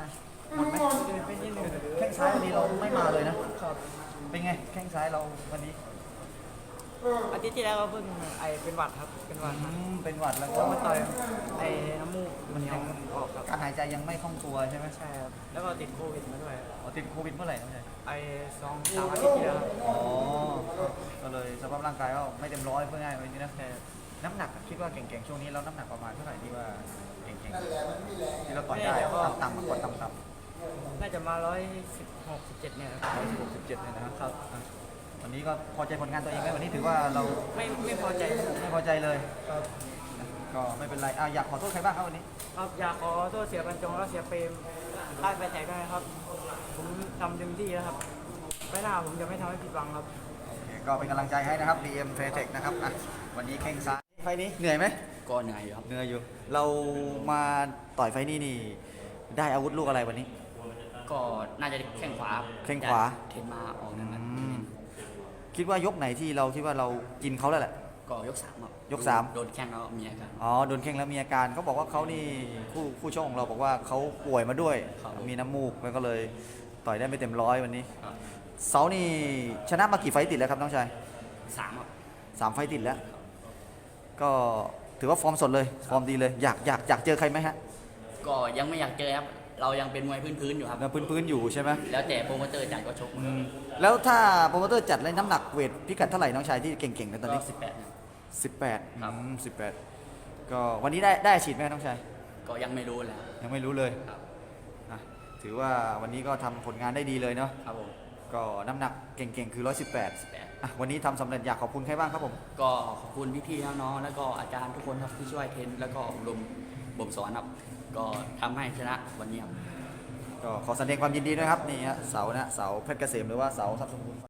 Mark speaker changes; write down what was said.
Speaker 1: ช่
Speaker 2: หมดไหม
Speaker 1: เป็นนิดนึง
Speaker 2: แข้งซ้ายวันนี้เราไม่มาเลยนะ
Speaker 1: ครับ
Speaker 2: เป็นไง แข้งซ้ายเราวันนี้
Speaker 1: อาทิตย์ที่แล้วก็เพิ่งไอเป็นหวัดครับ เป็นหวัด
Speaker 2: อืมเป็นหวัดแล้ว
Speaker 1: แล้
Speaker 2: ก็
Speaker 1: วมาต่อยไอน้ำมูกมันยังออกครับ
Speaker 2: การหายใจยังไม่คล่องตัวใช่ไหม
Speaker 1: ใช่ครับ แล้วก็ติดโควิดมาด้วย
Speaker 2: อ๋อติดโควิดเมื่อไหร่น้องชาย
Speaker 1: ไอสองสามอาทิตย์ที่แล้วครับ
Speaker 2: อ๋อก็เลยสภาพร่างกายก็ไม่เต็มร้อยเพื่อง่ายวันนี้นะ
Speaker 1: ใช่ครับ
Speaker 2: น้ำหนักคิดว่าเก่งๆช่วงนี้เราน้ำหนักประมาณเท่าไหร่ที่ว่าเก่งๆที่เราต่อยได้ต่ำๆกว่าต่ำ
Speaker 1: น่าจะมาร้อยสิบหกสิบเจ็ดเนี่ยครับ
Speaker 2: ๆร้อยสิบหกสิบเจ็ดเนี่ยนะครับอะวันนี้ก็พอใจผลงานตัวเองไหมวันนี้ถือว่าเรา
Speaker 1: ไม่ไม่พอใจครับ
Speaker 2: ไม่พอใจเลยก็ไม่เป็นไรอะอยากขอโทษใครบ้างครับวันนี้
Speaker 1: ครับอยากขอโทษเสียบรรจงและเสียเปรมค่ายไปแตกด้วยนะครับ ผมทำเต็มที่แล้วครับไปหน้าผมจะไม่ทำให้ผิดหวังครับ
Speaker 2: โอเคก็เป็นกำลังใจให้นะครับ DM t r a t e c นะครับอะวันนี้แข้งซ้ายไฟล์นี้เหนื่อยไหม
Speaker 3: ก็เหนื่อยอยู่ครับ
Speaker 2: เหนื่อยอยู่ เรามาต่อยไฟล์นี้นี่ ได้อาวุธลูกอะไรวันนี้
Speaker 3: ก็น่าจะแข้งขวา
Speaker 2: แข้งขวา
Speaker 3: เทนมาออกนั่น
Speaker 2: อื
Speaker 3: นะ
Speaker 2: มคิดว่ายกไหนที่เราคิดว่าเรากินเขาแล้วแหละ
Speaker 3: ก็ยกสามครับ
Speaker 2: ยกสาม
Speaker 3: โดนแข้งแล้วมีอาการ
Speaker 2: อ๋อโดนแข้งแล้วมีอาการเขาบอกว่าเขานี่คู่คู่ชกของเราบอกว่าเขาป่วยมาด้วย
Speaker 3: ครับ
Speaker 2: มีน้ำมูกแล้วก็เลยต่อยได้ไม่เต็มร้อยวันนี้
Speaker 3: ครับ
Speaker 2: เสานี่ชนะมากี่ไฟต์ติดแล้วครับน้องชาย
Speaker 3: สามครับ
Speaker 2: สามไฟต์ติดแล้ว ก็ ถือว่าฟอร์มสดเลย ฟอร์มดีเลย อยากอยากอยากเจอใครไหมฮะ
Speaker 3: ก็ยังไม่อยากเจอครับ เรายังเป็นมวยพื้นๆอยู่ครับ
Speaker 2: แล้วพื้นพื้นๆอยู่ใช่ไหม
Speaker 3: แล้วแต่โปรโมเตอร์จัดก็ชก
Speaker 2: อืมแล้วถ้าโปรโมเตอร์จัดเลยน้ำหนักเวทพิกัดเท่าไหร่น้องชายที่เก่งๆในตอน
Speaker 3: ก็
Speaker 2: นี้
Speaker 3: สิบแปด
Speaker 2: สิบแปด
Speaker 3: ครับ
Speaker 2: สิบแปดก็วันนี้ได้ได้ฉีดไหมน้องชาย
Speaker 3: ก็ยังไม่รู้แหล้ว
Speaker 2: ยังไม่รู้เลย
Speaker 3: ครับ
Speaker 2: อะถือว่าวันนี้ก็ทำผลงานได้ดีเลยเนาะ
Speaker 3: ครับผม
Speaker 2: ก็น้ำหนักเก่งๆ คือ 118
Speaker 3: สิบแปด
Speaker 2: อะวันนี้ทำสำเร็จอยากขอบคุณใครบ้างครับผม
Speaker 3: ก็ขอบคุณพี่ๆน้องๆแล้วก็อาจารย์ทุกคนครับที่ช่วยเทรนแล้วก็อบรมบ่มสอนครับ ก็ทำให้ชนะวันนี้ครับ
Speaker 2: ก็ขอแสดงความยินดีด้วยครับ นี่ฮะเสานะเสาเพชรเกษมหรือว่าเสาทรัพย์สมบูรณ์